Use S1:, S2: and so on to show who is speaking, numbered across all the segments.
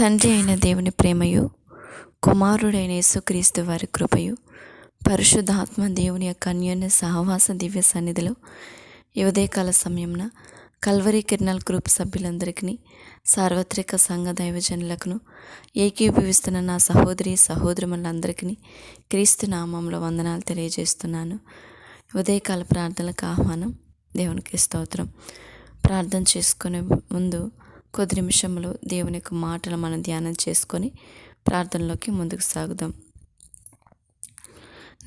S1: తండ్రి అయిన దేవుని ప్రేమయు కుమారుడైన యేసుక్రీస్తు వారి కృపయు పరిశుద్ధాత్మ దేవుని యొక్క అన్యోన్య సహవాస దివ్య సన్నిధిలో ఈ ఉదయకాల సమయంన కల్వరి కిరణాల్ గ్రూప్ సభ్యులందరికీ సార్వత్రిక సంఘ దైవజనులకును ఏకీభవిస్తున్న నా సహోదరి సహోదరులందరికీ క్రీస్తు నామంలో వందనాలు తెలియజేస్తున్నాను. ఉదయకాల ప్రార్థనలకు ఆహ్వానం దేవునికి స్తోత్రం. ప్రార్థన చేసుకునే ముందు కొద్ది నిమిషంలో దేవుని యొక్క మాటలు మనం ధ్యానం చేసుకొని ప్రార్థనలోకి ముందుకు సాగుదాం.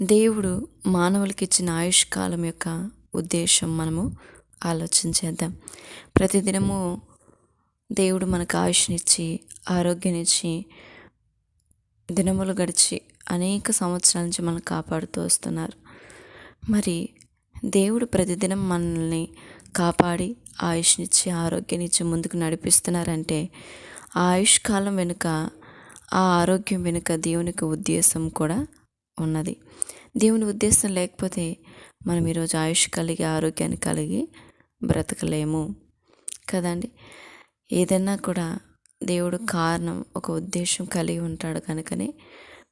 S1: దేవుడు మానవులకి ఇచ్చిన ఆయుష్ కాలం యొక్క ఉద్దేశం మనము ఆలోచించేద్దాం ప్రతిదినము దేవుడు మనకు ఆయుష్నిచ్చి ఆరోగ్యనిచ్చి దినములు గడిచి అనేక సంవత్సరాల నుంచి మనం కాపాడుతూ వస్తున్నారు. మరి దేవుడు ప్రతిదినం మనల్ని కాపాడి ఆయుష్నిచ్చి ఆరోగ్యాన్నిచ్చి ముందుకు నడిపిస్తున్నారంటే ఆ ఆయుష్ కాలం వెనుక ఆ ఆరోగ్యం వెనుక దేవునికి ఉద్దేశం కూడా ఉన్నది. దేవుని ఉద్దేశం లేకపోతే మనం ఈరోజు ఆయుష్ కలిగి ఆరోగ్యాన్ని కలిగి బ్రతకలేము. కదండి? ఏదైనా కూడా దేవుడు కారణం ఒక ఉద్దేశం కలిగి ఉంటాడు కనుకనే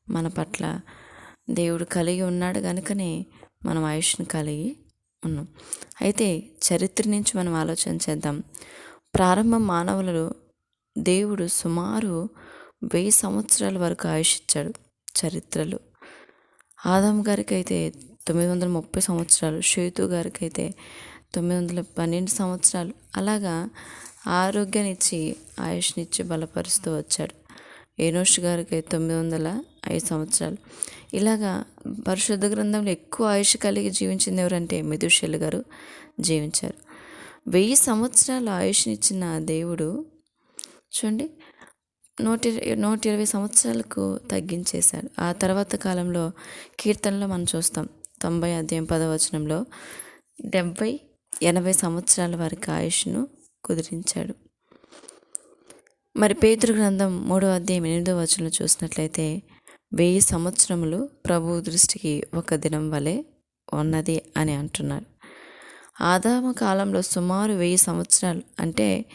S1: మన పట్ల దేవుడు కలిగి ఉన్నాడు కనుకనే మనం ఆయుష్ను కలిగి ఉన్నాం. అయితే చరిత్ర నుంచి మనం ఆలోచన చేద్దాం. ప్రారంభ మానవులలో దేవుడు సుమారు వెయ్యి సంవత్సరాల వరకు ఆయుష్ ఇచ్చాడు చరిత్రలో. ఆదాం గారికి అయితే తొమ్మిది వందల ముప్పై సంవత్సరాలు షేతు గారికి అయితే తొమ్మిది వందల పన్నెండు సంవత్సరాలు. అలాగా ఆరోగ్యాన్ని ఇచ్చి ఆయుష్నిచ్చి బలపరుస్తూ వచ్చాడు. ఏనోష్ గారికి తొమ్మిది వందల ఐదు సంవత్సరాలు. ఇలాగా పరిశుద్ధ గ్రంథంలో ఎక్కువ ఆయుష్ కలిగి జీవించింది ఎవరంటే మిదుషల్ గారు జీవించారు. వెయ్యి సంవత్సరాల ఆయుష్నిచ్చిన దేవుడు చూడండి నూట నూట ఇరవై సంవత్సరాలకు తగ్గించేశాడు. ఆ తర్వాత కాలంలో కీర్తనలో మనం చూస్తాం తొంభై అధ్యాయం పదవచనంలో డెబ్భై ఎనభై సంవత్సరాల వరకు ఆయుష్ను కుదిరించాడు. మరి పేతృ గ్రంథం మూడో అధ్యాయం ఎనిమిదో వచనంలో చూసినట్లయితే వెయ్యి సంవత్సరములు ప్రభు దృష్టికి ఒక దినం వలె ఉన్నది అని అంటున్నారు. ఆదామ కాలంలో సుమారు వెయ్యి సంవత్సరాలు అంటే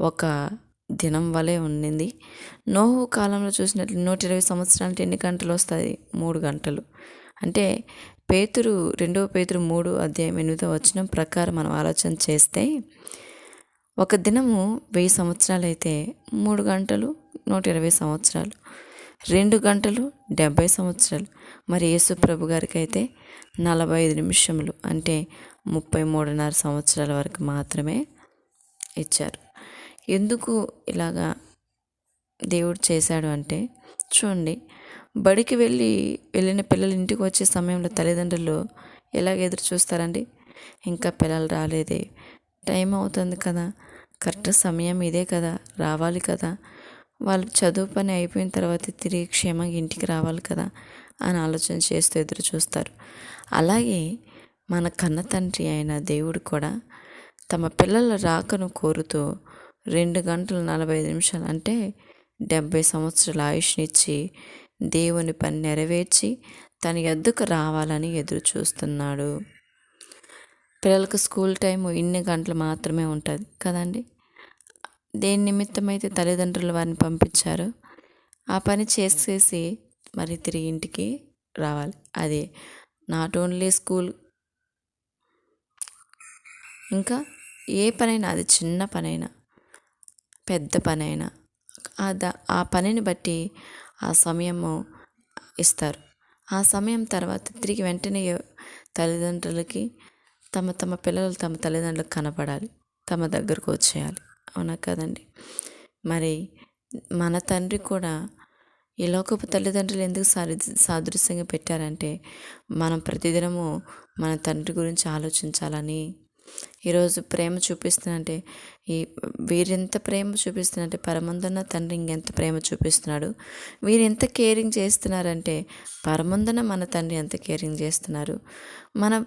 S1: ఒక దినం వలె ఉండింది నోహు కాలంలో చూసినట్లు నూట ఇరవై సంవత్సరాలు ఎన్ని గంటలు వస్తుంది మూడు గంటలు. అంటే పేతురు రెండవ పేతురు మూడు అధ్యాయం ఎనిమిదో వచ్చిన ప్రకారం మనం ఆలోచన చేస్తే ఒక దినము వెయ్యి సంవత్సరాలు అయితే మూడు గంటలు నూట ఇరవై సంవత్సరాలు. రెండు గంటలు డెబ్భై సంవత్సరాలు. మరి యేసు ప్రభు గారికి అయితే నలభై ఐదు నిమిషములు అంటే ముప్పై మూడున్నర సంవత్సరాల వరకు మాత్రమే ఇచ్చారు. ఎందుకు ఇలాగా దేవుడు చేశాడు అంటే చూడండి బడికి వెళ్ళి వెళ్ళిన పిల్లలు ఇంటికి వచ్చే సమయంలో తల్లిదండ్రులు ఎలాగ ఎదురు చూస్తారండి? ఇంకా పిల్లలు రాలేదే. టైం అవుతుంది కదా. కరెక్ట్ సమయం ఇదే కదా. రావాలి కదా. వాళ్ళు చదువు పని అయిపోయిన తర్వాత తిరిగి క్షేమంగా ఇంటికి రావాలి కదా అని ఆలోచన చేస్తూ ఎదురు చూస్తారు. అలాగే మన కన్న తండ్రి అయిన దేవుడు కూడా తమ పిల్లల రాకను కోరుతూ రెండు గంటల నలభై ఐదు నిమిషాలు అంటే డెబ్భై సంవత్సరాల ఆయుష్నిచ్చి దేవుని పని నెరవేర్చి తన ఎద్దుకు రావాలని ఎదురు చూస్తున్నాడు. పిల్లలకు స్కూల్ టైం ఇన్ని గంటలు మాత్రమే ఉంటుంది కదండి? దేని నిమిత్తమైతే తల్లిదండ్రులు వారిని పంపించారో ఆ పని చేసేసి మరి తిరిగి ఇంటికి రావాలి. అది నాట్ ఓన్లీ స్కూల్. ఇంకా ఏ పనైనా అది చిన్న పనైనా పెద్ద పనైనా ఆ ఆ పనిని బట్టి ఆ సమయము ఇస్తారు. ఆ సమయం తర్వాత తిరిగి వెంటనే తల్లిదండ్రులకి తమ తమ పిల్లలు తమ తల్లిదండ్రులకు కనపడాలి. తమ దగ్గరకు వచ్చేయాలి. అవునా కదండి. మరి మన తండ్రి కూడా ఈ లోకపు తల్లిదండ్రులు ఎందుకు సారి సాదృశ్యంగా పెట్టారంటే మనం ప్రతిదినము మన తండ్రి గురించి ఆలోచించాలని. ఈరోజు ప్రేమ చూపిస్తున్నంటే ఈ వీరెంత ప్రేమ చూపిస్తున్నారంటే పరమందున తండ్రి ఇంకెంత ప్రేమ చూపిస్తున్నాడు. వీరు ఎంత కేరింగ్ చేస్తున్నారంటే పరమందున మన తండ్రి ఎంత కేరింగ్ చేస్తున్నారు. మన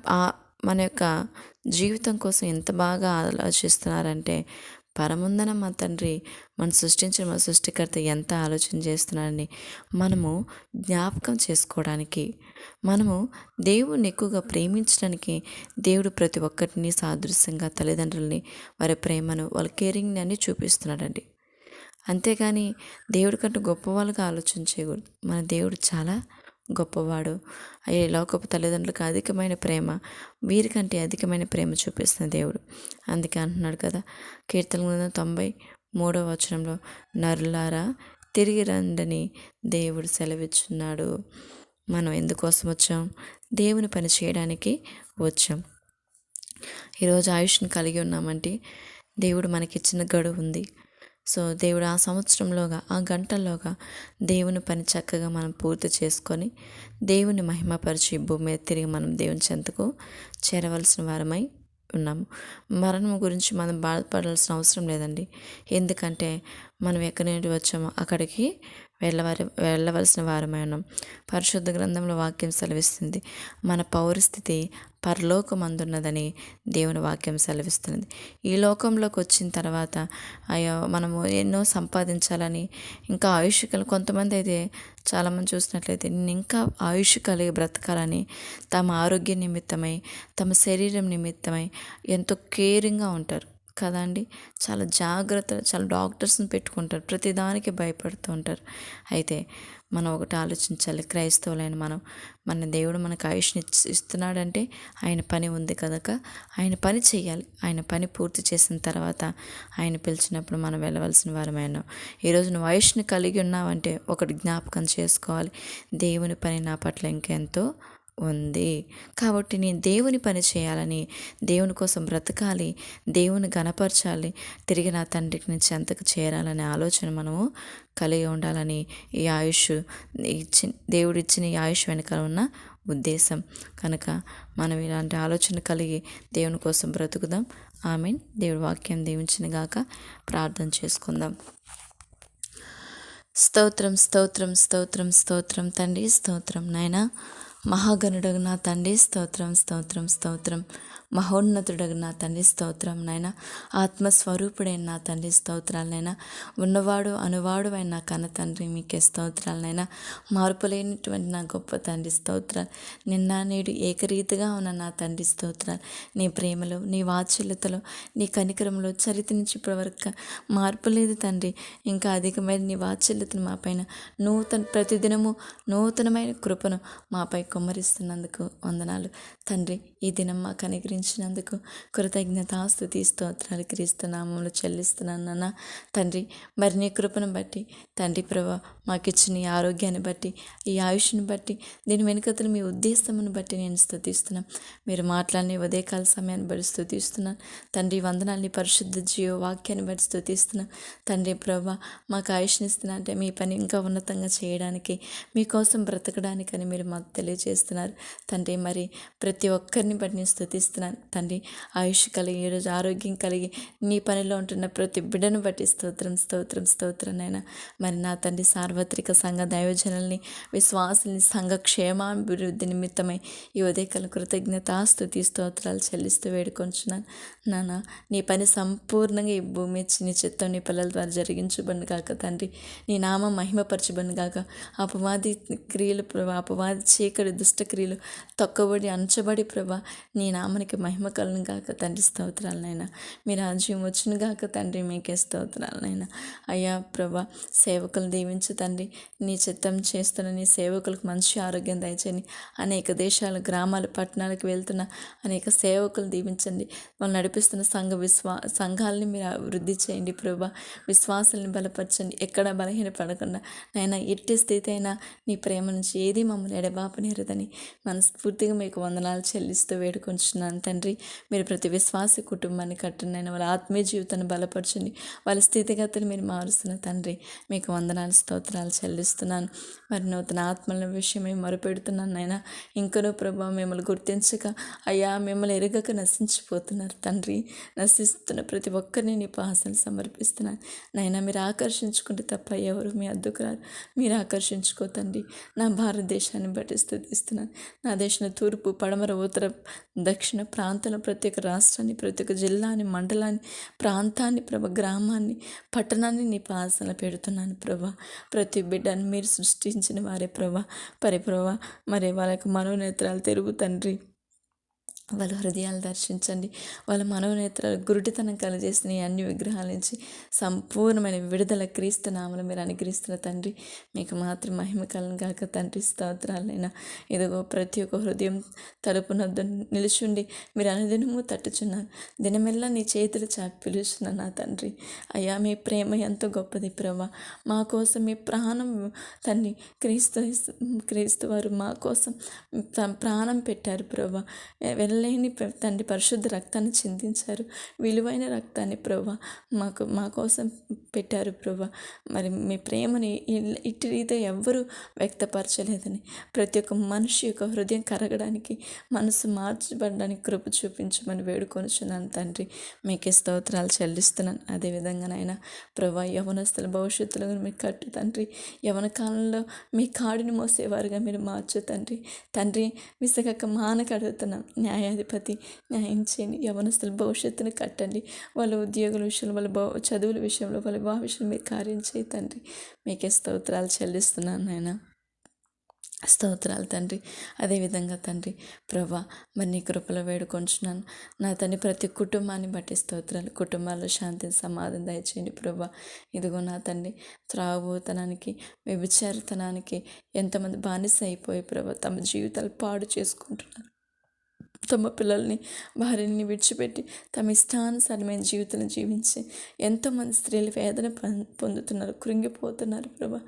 S1: మన యొక్క జీవితం కోసం ఎంత బాగా ఆలోచిస్తున్నారంటే పరముందన మా తండ్రి మన సృష్టించిన మా సృష్టికర్త ఎంత ఆలోచన చేస్తున్నాడని మనము జ్ఞాపకం చేసుకోవడానికి మనము దేవుణ్ణి ఎక్కువగా ప్రేమించడానికి దేవుడు ప్రతి ఒక్కటిని సాదృశ్యంగా తల్లిదండ్రుల్ని వారి ప్రేమను వాళ్ళ కేరింగ్ని అన్ని చూపిస్తున్నాడండి. అంతేగాని దేవుడి కంటే గొప్పవాళ్ళుగా ఆలోచన చేయకూడదు. మన దేవుడు చాలా గొప్పవాడు. ఈ లోకపు తల్లిదండ్రులకు అధికమైన ప్రేమ వీరికంటే అధికమైన ప్రేమ చూపిస్తున్న దేవుడు. అందుకే అంటున్నాడు కదా కీర్తన గ్రంథం తొంభై మూడవ వచనంలో నరులారా తిరిగి రండని దేవుడు సెలవిచ్చున్నాడు. మనం ఎందుకోసం వచ్చాం? దేవుని పని చేయడానికి వచ్చాం. ఈరోజు ఆయుష్ని కలిగి ఉన్నామంటే దేవుడు మనకిచ్చిన గడువు ఉంది. సో దేవుడు ఆ సంవత్సరంలోగా ఆ గంటల్లోగా దేవుని పని చక్కగా మనం పూర్తి చేసుకొని దేవుని మహిమపరిచి భూమి మీద తిరిగి మనం దేవుని చెంతకు చేరవలసిన వారమై ఉన్నాము. మరణం గురించి మనం బాధపడాల్సిన అవసరం లేదండి. ఎందుకంటే మనం ఎక్కడి నుండి వచ్చామో అక్కడికి వెళ్ళవారి వెళ్ళవలసిన వారమై ఉన్నాం. పరిశుద్ధ గ్రంథంలో వాక్యం సెలవిస్తుంది. మన పౌరస్థితి పరలోకమందున్నదని దేవుని వాక్యం సెలవిస్తున్నది. ఈ లోకంలోకి వచ్చిన తర్వాత అయ్యో మనము ఎన్నో సంపాదించాలని ఇంకా ఆయుష్ కొంతమంది అయితే చాలామంది చూసినట్లయితే నేను ఇంకా ఆయుష్ కలిగి బ్రతకాలని తమ ఆరోగ్య నిమిత్తమై తమ శరీరం నిమిత్తమై ఎంతో కేరింగ్గా ఉంటారు. కదా అండి చాలా జాగ్రత్త చాలా డాక్టర్స్ని పెట్టుకుంటారు. ప్రతిదానికి భయపడుతూ ఉంటారు. అయితే మనం ఒకటి ఆలోచించాలి. క్రైస్తవులైన మనం మన దేవుడు మనకు ఆయుష్ని ఇస్తున్నాడంటే ఆయన పని ఉంది కనుక ఆయన పని చేయాలి ఆయన పని పూర్తి చేసిన తర్వాత ఆయన పిలిచినప్పుడు మనం వెళ్ళవలసిన వారమైన ఈరోజు నువ్వు ఆయుష్ని కలిగి ఉన్నావంటే ఒకటి జ్ఞాపకం చేసుకోవాలి. దేవుని పని నా పట్ల ఇంకెంతో ఉంది. కాబట్టి నేను దేవుని పని చేయాలని దేవుని కోసం బ్రతకాలి దేవుని గనపరచాలి తిరిగి నా తండ్రికి నేను చెంతకు చేరాలనే ఆలోచన మనము కలిగి ఉండాలని ఈ ఆయుష్ ఇచ్చి దేవుడు ఇచ్చిన ఈ ఆయుష్ వెనకాల ఉన్న ఉద్దేశం. కనుక మనం ఇలాంటి ఆలోచన కలిగి దేవుని కోసం బ్రతుకుదాం. ఆమెన్. దేవుడి వాక్యం దీవించిన గాక ప్రార్థన చేసుకుందాం. స్తోత్రం స్తోత్రం స్తోత్రం స్తోత్రం తండ్రి స్తోత్రం నాయనా. మహాగణుడు నా తండ్రి స్తోత్రం స్తోత్రం స్తోత్రం. మహోన్నతుడైన నా తండ్రి స్తోత్రం నాయన ఆత్మస్వరూపుడైన నా తండ్రి స్తోత్రాలనైనా ఉన్నవాడు అనువాడు అయిన నా కన్న తండ్రి మీకే స్తోత్రాలనైనా మార్పు లేనిటువంటి నా గొప్ప తండ్రి స్తోత్రాలు. నిన్న నేడు ఏకరీతిగా ఉన్న నా తండ్రి స్తోత్రాలు. నీ ప్రేమలో నీ వాత్సల్యతలో నీ కనికరంలో చరిత్ర నుంచి ఇప్పటివరకు మార్పు లేదు తండ్రి. ఇంకా అధికమైన నీ వాత్సల్యతను మా పైన నూతన ప్రతిదినము నూతనమైన కృపను మాపై కుమ్మరిస్తున్నందుకు వందనాలు. తండ్రి ఈ దినం మాకు అనుగ్రహించినందుకు కృతజ్ఞతాస్తుతి స్తోత్రాలు క్రీస్తునామములు చెల్లిస్తున్నాను నాన్న. తండ్రి మరి నీ కృపను బట్టి తండ్రి ప్రభా మాకు ఇచ్చిన ఈ ఆరోగ్యాన్ని బట్టి ఈ ఆయుష్ని బట్టి దీని వెనుకతలు మీ ఉద్దేశమును బట్టి నేను స్థుతిస్తున్నాను. మీరు మాట్లాడిన ఉదయకాల సమయాన్ని బట్టి స్థుతిస్తున్నాను. తండ్రి వందనాన్ని పరిశుద్ధ జీవ వాక్యాన్ని బట్టి స్థుతిస్తున్నాను. తండ్రి ప్రభా మాకు ఆయుష్నిస్తున్నా అంటే మీ పని ఇంకా ఉన్నతంగా చేయడానికి మీకోసం బ్రతకడానికని మీరు మాకు తెలియజేస్తున్నారు. తండ్రి మరి ప్రతి ఒక్కరిని బట్టి నేను స్థుతిస్తున్నాను. తండ్రి ఆయుష్ కలిగి ఈరోజు ఆరోగ్యం కలిగి నీ పనిలో ఉంటున్న ప్రతి బిడ్డను బట్టి స్తోత్రం స్తోత్రం స్తోత్రం అయినా మరి నా తండ్రి సార్వత్రిక సంఘ దైవజనల్ని విశ్వాసుల్ని సంఘ క్షేమాభివృద్ధి నిమిత్తమై ఈ ఉదయకాల కృతజ్ఞత స్థుతి స్తోత్రాలు చెల్లిస్తూ వేడుకొంచున్నాను. నాన్న నీ పని సంపూర్ణంగా ఈ భూమి ఇచ్చి నీ చిత్తం నీ పిల్లల ద్వారా జరిగించబడి కాక తండ్రి. నీ నామం మహిమపరచబడి కాక అపవాది క్రియలు ప్రభా అపవాది చీకటి దుష్టక్రియలు తొక్కబడి అంచబడి ప్రభా నీ నామనికి మహిమ కలను గాక తండ్రి స్తోత్రాలనైనా మీ రాజ్యం వచ్చిన గాక తండ్రి మీకే స్తోత్రాలనైనా అయ్యా ప్రభా సేవకులు దీవించు తండ్రి. నీ చిత్తం చేస్తున్న నీ సేవకులకు మంచి ఆరోగ్యం దయచని అనేక దేశాలు గ్రామాలు పట్టణాలకు వెళ్తున్న అనేక సేవకులు దీవించండి. వాళ్ళు నడిపిస్తున్న సంఘ విశ్వా సంఘాలని మీరు అభివృద్ధి చేయండి ప్రభా. విశ్వాసాలను బలపరచండి. ఎక్కడ బలహీన పడకుండా నైనా ఎట్టి స్థితి అయినా నీ ప్రేమ నుంచి ఏది మమ్మల్ని ఎడబాపనేరదని మనస్ఫూర్తిగా మీకు వందనాలు చెల్లిస్తూ వేడుకొంచున్నాను. తండ్రి మీరు ప్రతి విశ్వాస కుటుంబాన్ని కట్టునైనా వాళ్ళ ఆత్మీయ జీవితాన్ని బలపరచండి. వాళ్ళ స్థితిగతులు మీరు మారుస్తున్న తండ్రి మీకు వందనాలు స్తోత్రాలు చెల్లిస్తున్నాను. మరి నూతన ఆత్మల విషయమే మొరపెడుతున్నాను నాయన. ఇంకనూ ప్రభావం మిమ్మల్ని గుర్తించక అయ్యా మిమ్మల్ని ఎరగక నశించిపోతున్నారు తండ్రి. నశిస్తున్న ప్రతి ఒక్కరిని నీ పాసలు సమర్పిస్తున్నాను. నైనా మీరు ఆకర్షించుకుంటే తప్ప ఎవరు మీ అద్దుకు రారు. మీరు ఆకర్షించుకో తండ్రి. నా భారతదేశాన్ని బట్టి స్థుతిస్తున్నాను. నా దేశం తూర్పు పడమర ఉత్తర దక్షిణ ప్రాంతంలో ప్రతి ఒక్క రాష్ట్రాన్ని ప్రతి ఒక్క జిల్లాని మండలాన్ని ప్రాంతాన్ని ప్రభ గ్రామాన్ని పట్టణాన్ని నీ పాసన పెడుతున్నాను ప్రభా. ప్రతి బిడ్డను మీరు సృష్టించిన వారే ప్రభా. పరిప్రభ మరి వాళ్ళకి మనోనేత్రాలు తెరుగు తండ్రి. వాళ్ళ హృదయాలు దర్శించండి. వాళ్ళ మనోనేత్రాలు గురుటితనం కలజేసిన ఈ అన్ని విగ్రహాల నుంచి సంపూర్ణమైన విడుదల క్రీస్తు నామలు మీరు అనుగ్రహిస్తున్న తండ్రి మీకు మాత్రం మహిమ కలను కాక తండ్రి స్తోత్రాలైనా. ఇదిగో ప్రతి ఒక్క హృదయం తలుపునొద్దు నిలుచుండి మీరు అనుదినము తట్టుచున్నారు దినమెల్లా నీ చేతులు చాపి పిలుస్తున్నాను నా తండ్రి. అయ్యా మీ ప్రేమ ఎంతో గొప్పది ప్రభా. మా కోసం మీ ప్రాణం తండ్రి క్రీస్తు క్రీస్తు వారు మా కోసం ప్రాణం పెట్టారు ప్రభా. వెళ్ళలేని ప్ర- తండ్రి పరిశుద్ధ రక్తాన్ని చిందించారు. విలువైన రక్తాన్ని ప్రభా మాకు మా కోసం పెట్టారు ప్రభా మరి మీ ప్రేమని ఇట్టి ఇటు ఎవ్వరూ వ్యక్తపరచలేదని. ప్రతి ఒక్క మనిషి యొక్క హృదయం కరగడానికి మనసు మార్చబడడానికి కృప చూపించమని వేడుకొనిచున్నాను తండ్రి. మీకే స్తోత్రాలు చెల్లిస్తున్నాను. అదేవిధంగానైనా ప్రభా యవనస్తుల భవిష్యత్తులో మీరు కట్టు తండ్రి. యవన కాలంలో మీ కాడిని మోసేవారుగా మీరు మార్చు తండ్రి. తండ్రి విసగక మానకడుగుతున్నాం న్యాయ న్యాయాధిపతి న్యాయం చేయండి యవనస్తుల భవిష్యత్తును కట్టండి. వాళ్ళ ఉద్యోగుల విషయంలో వాళ్ళ భవ చదువుల విషయంలో వాళ్ళ వివాహ విషయంలో మీరు కార్యం చేయి తండ్రి. మీకే స్తోత్రాలు చెల్లిస్తున్నాను నాయన. స్తోత్రాలు తండ్రి. అదేవిధంగా తండ్రి ప్రభా మరి నీ కృపలో వేడుకొంచున్నాను. నా తండ్రి ప్రతి కుటుంబాన్ని బట్టి స్తోత్రాలు. కుటుంబాల్లో శాంతి సమాధానం దయచేయండి ప్రభా. ఇదిగో నా తండ్రి త్రాగుతనానికి వ్యభిచారితనానికి ఎంతమంది బానిస అయిపోయి ప్రభా తమ జీవితాలు పాడు చేసుకుంటున్నారు. తమ పిల్లల్ని భార్యని విడిచిపెట్టి తమ ఇష్టానుసారమైన జీవితం జీవించి ఎంతోమంది స్త్రీలు వేదన పొందుతున్నారు కృంగిపోతున్నారు ప్రభా.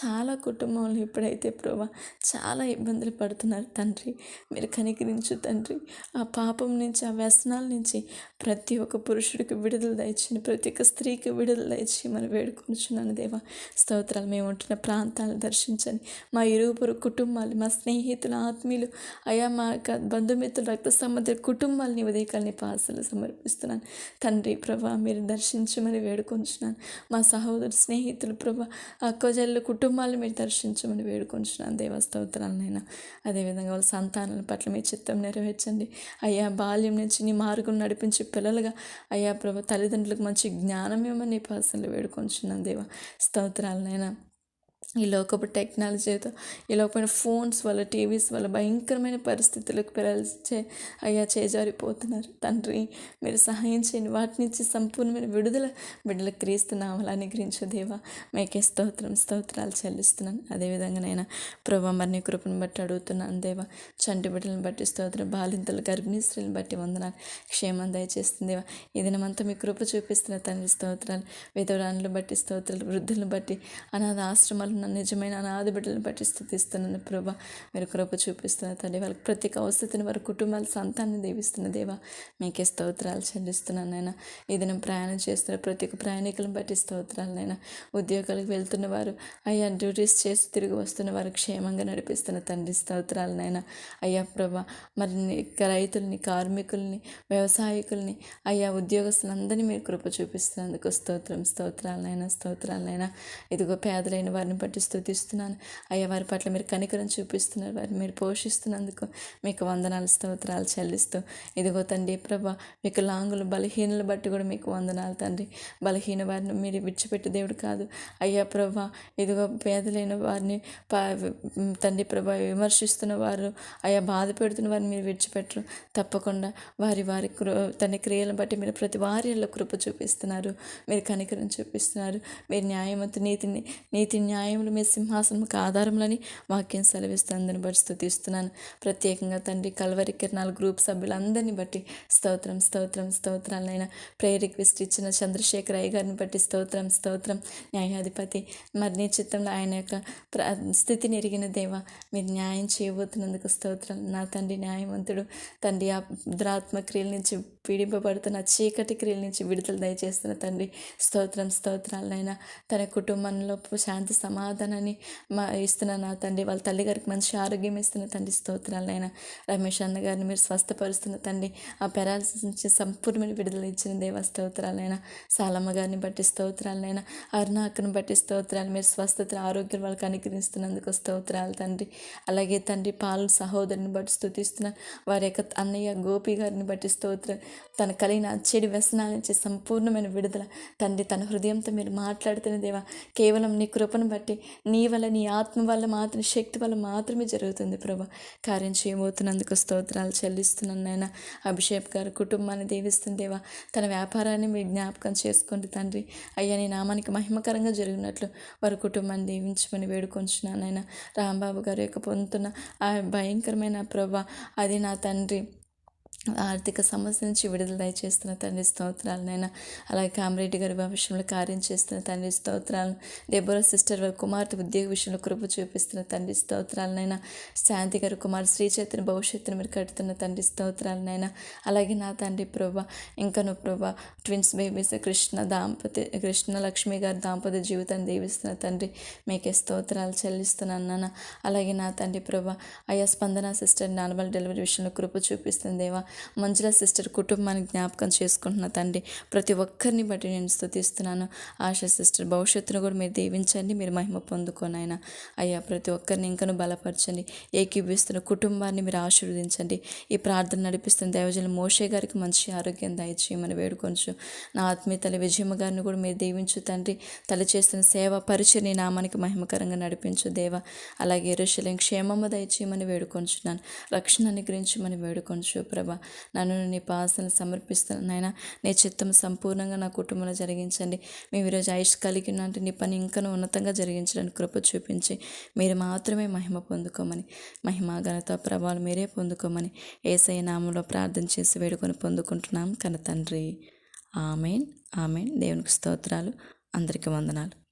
S1: చాలా కుటుంబంలో ఇప్పుడైతే ప్రభా చాలా ఇబ్బందులు పడుతున్నారు తండ్రి. మీరు కనికరించు తండ్రి. ఆ పాపం నుంచి ఆ వ్యసనాల నుంచి ప్రతి ఒక్క పురుషుడికి విడుదల దయచేయండి. ప్రతి ఒక్క స్త్రీకి విడుదల దయచేయమని వేడుకొనిచున్నాను దేవా. స్తోత్రాలు మేము ఉంటున్న ప్రాంతాలను దర్శించండి. మా ఇరువురు కుటుంబాలు మా స్నేహితులు ఆత్మీయులు అయా మా యొక్క బంధుమిత్రులు రక్త సముద్ర కుటుంబాలని ఉదయకాలని పాసలు సమర్పిస్తున్నాను. తండ్రి ప్రభా మీరు దర్శించమని వేడుకొంచున్నాను. మా సహోదరు స్నేహితులు ప్రభా అక్కజల్లు కుటుంబాలను మీరు దర్శించమని వేడుకొంచున్నాను. దేవస్తోత్రాలనైనా అదేవిధంగా వాళ్ళ సంతానాల పట్ల మీ చిత్తం నెరవేర్చండి. అయ్యా బాల్యం నుంచి నీ మార్గం నడిపించి పిల్లలుగా అయ్యా ప్రభా తల్లిదండ్రులకు మంచి జ్ఞానం ఇవ్వమని పాసలు వేడుకొంచున్నాను దేవ. స్తోత్రాలనైనా ఈ లోకపు టెక్నాలజీతో ఈ లోపల ఫోన్స్ వల్ల టీవీస్ వల్ల భయంకరమైన పరిస్థితులకు పిల్లలు చే అయ్యా చేజారిపోతున్నారు. తండ్రి మీరు సహాయం చేయండి. వాటి నుంచి సంపూర్ణమైన విడుదల బిడ్డలకు నామలాన్ని అనుగ్రహించు దేవా. మీకే స్తోత్రం స్తోత్రాలు చెల్లిస్తున్నాను. అదేవిధంగానైనా ప్రభా మరి కృపను బట్టి అడుగుతున్నాను దేవా. చంటి బిడ్డలను బట్టి స్తోత్రం బాలింతలు గర్భిణీ స్త్రీలను బట్టి వందనాలు. క్షేమం దయచేస్తుంది దేవా. ఈ దినమంతా మీ కృప చూపిస్తున్న తండ్రి స్తోత్రాలు విధవరాలను బట్టి స్తోత్రాలు వృద్ధులను బట్టి అనాథ ఆశ్రమాలను నా నిజమైన అనాథ బిడ్డలను పట్టి స్థుతిస్తున్నాను ప్రభా. మీరు కృప చూపిస్తున్న తండ్రి వాళ్ళకి ప్రతి అవస్థతిని వారి కుటుంబాల సంతాన్ని దీవిస్తున్న దేవా మీకే స్తోత్రాలు చెల్లిస్తున్నాను నాయన. ఈ దినం ప్రయాణం చేస్తున్న ప్రతి ఒక్క ప్రయాణికులను బట్టి స్తోత్రాలు నాయన. ఉద్యోగాలకు వెళ్తున్న వారు అయ్యా డ్యూటీస్ చేసి తిరిగి వస్తున్న వారు క్షేమంగా నడిపిస్తున్న తండ్రి స్తోత్రాలు నాయన. అయ్యా ప్రభా మరి రైతుల్ని కార్మికుల్ని వ్యవసాయకుల్ని అయ్యా ఉద్యోగస్తులందరినీ మీరు కృప చూపిస్తున్నందుకు స్తోత్రం స్తోత్రాలనైనా స్తోత్రాలనైనా ఇదిగో పేదలైన వారిని బట్టి స్థుతిస్తున్నాను అయ్యా వారి పట్ల మీరు కనికరం చూపిస్తున్నారు. వారిని మీరు పోషిస్తున్నందుకు మీకు వందనాలు స్తోత్రాలు చెల్లిస్తూ. ఇదిగో తండ్రి ప్రభా వికలాంగులు బలహీనులు బట్టి కూడా మీకు వందనాలు తండ్రి. బలహీన వారిని మీరు విడిచిపెట్టే దేవుడు కాదు. అయ్యా ప్రభా ఇదిగో పేదలైన వారిని పా తండ్రి ప్రభా విమర్శిస్తున్న వారు అయ్యా బాధ పెడుతున్న వారిని మీరు విడిచిపెట్టరు. తప్పకుండా వారి వారి కృ క్రియలను బట్టి మీరు ప్రతి వారిలో కృప చూపిస్తున్నారు. మీరు కనికరం చూపిస్తున్నారు. మీరు న్యాయమత నీతిని నీతి న్యాయం న్యాయములు మీ సింహాసనముకు ఆధారములని వాక్యం సెలవిస్తుందని బట్టి స్థుతిస్తున్నాను. ప్రత్యేకంగా తండ్రి కల్వరి కిరణాల గ్రూప్ సభ్యులందరినీ బట్టి స్తోత్రం స్తోత్రం స్తోత్రాలైనా ప్రేయర్ రిక్వెస్ట్ ఇచ్చిన చంద్రశేఖర్ అయ్య గారిని బట్టి స్తోత్రం స్తోత్రం. న్యాయాధిపతి మరి నీ చిత్తంలో ఆయన యొక్క ప్ర స్థితిని ఎరిగిన దేవ మీరు న్యాయం చేయబోతున్నందుకు స్తోత్రం. నా తండ్రి న్యాయవంతుడు. తండ్రి ఆ దురాత్మ క్రియల నుంచి పీడింపబడుతున్న చీకటి క్రియల నుంచి విడుదల దయచేస్తున్న తండ్రి. స్తోత్రం స్తోత్రాలైనా తన కుటుంబంలో శాంతి సమా సమాధానాన్ని మా ఇస్తున్న నా తండ్రి వాళ్ళ తల్లి గారికి మంచి ఆరోగ్యం ఇస్తున్న తండ్రి స్తోత్రాలైనా రమేష్ అన్న గారిని మీరు స్వస్థపరుస్తున్న తండ్రి ఆ పెరాలసిస్ నుంచి సంపూర్ణమైన విడుదల ఇచ్చిన దేవ స్తోత్రాలైనా సాలమ్మ గారిని బట్టి స్తోత్రాలైనా అరుణాకను బట్టి స్తోత్రాలు మీరు స్వస్థత ఆరోగ్యం వాళ్ళకి అనుగ్రహిస్తున్నందుకు స్తోత్రాలు తండ్రి. అలాగే తండ్రి పాలు సహోదరుని బట్టి స్థుతిస్తున్న వారి యొక్క అన్నయ్య గోపి గారిని బట్టి స్తోత్రం తన కలిగిన ఆ చెడు వ్యసనాల నుంచి సంపూర్ణమైన విడుదల తండ్రి తన హృదయంతో మీరు మాట్లాడుతున్న దేవా కేవలం నీ కృపను బట్టి నీ వల్ల నీ ఆత్మ వల్ల మాత్రం శక్తి వల్ల మాత్రమే జరుగుతుంది ప్రభా. కార్యం చేయబోతున్నందుకు స్తోత్రాలు చెల్లిస్తున్నాను నాయన. అభిషేక్ గారు కుటుంబాన్ని దీవిస్తుందేవా తన వ్యాపారాన్ని మీ జ్ఞాపకం చేసుకోండి తండ్రి. అయ్యా నీ నామానికి మహిమకరంగా జరిగినట్లు వారి కుటుంబాన్ని దీవించమని వేడుకొంచున్నాను నాయన. రాంబాబు గారు యొక్క పొందుతున్న ఆ భయంకరమైన ప్రభా అది నా తండ్రి. ఆర్థిక సమస్య నుంచి విడుదల దయచేస్తున్న తండ్రి స్తోత్రాలనైనా అలాగే కామరెడ్డి గారి భవిష్యంలో కార్యం చేస్తున్న తండ్రి స్తోత్రాలను దెబ్బర సిస్టర్ వారి కుమార్తె ఉద్యోగ విషయంలో కృప చూపిస్తున్న తండ్రి స్తోత్రాలనైనా శాంతి గారి కుమార్ శ్రీ భవిష్యత్తును మీరు కడుతున్న తండ్రి స్తోత్రాలనైనా అలాగే నా తండ్రి ప్రభా ఇంకను ప్రభా ట్విన్స్ బేబీస్ కృష్ణ దాంపతి కృష్ణ లక్ష్మి గారి దాంపత్య జీవితాన్ని దీవిస్తున్న తండ్రి మీకే స్తోత్రాలు చెల్లిస్తున్నాను నాన్న అలాగే నా తండ్రి ప్రభా అయ్యా స్పందన సిస్టర్ నార్మల్ డెలివరీ విషయంలో కృప చూపిస్తుంది దేవా. మంజుల సిస్టర్ కుటుంబాన్ని జ్ఞాపకం చేసుకుంటున్న తండ్రి ప్రతి ఒక్కరిని బట్టి నేను స్తుతిస్తున్నాను. ఆశ సిస్టర్ భవిష్యత్తును కూడా మీరు దీవించండి మీరు మహిమ పొందుకోనైనా అయ్యా ప్రతి ఒక్కరిని ఇంకను బలపరచండి ఏకీభిస్తున్న కుటుంబాన్ని మీరు ఆశీర్వదించండి. ఈ ప్రార్థన నడిపిస్తున్న దైవజనులు మోషే గారికి మంచి ఆరోగ్యం దయచేయమని వేడుకొంచు నా ఆత్మీయ తల్లి విజయమ్మ గారిని కూడా మీరు దీవించు తండ్రి. తల చేస్తున్న సేవ పరిచయని నీ నామానికి మహిమకరంగా నడిపించు దేవ. అలాగే రుషులం క్షేమమ్మ దయచేయమని వేడుకొంచున్నాను రక్షణ అనుగ్రహించమని వేడుకొంచు ప్రభ. నన్ను నీ పాసను సమర్పిస్తున్నాను నాయన నీ చిత్తం సంపూర్ణంగా నా కుటుంబంలో జరిగించండి. మేము ఈరోజు ఆయుష్ కలిగి ఉన్నట్టు నీ పని ఇంకా ఉన్నతంగా జరిగించడానికి కృప చూపించి మీరు మాత్రమే మహిమ పొందుకోమని మహిమ ఘనత ప్రభావాలు మీరే పొందుకోమని ఏసఐ నామంలో ప్రార్థన చేసి వేడుకొని పొందుకుంటున్నాం. కన తండ్రి. ఆమెన్. ఆమెన్. దేవునికి స్తోత్రాలు. అందరికీ వందనాలు.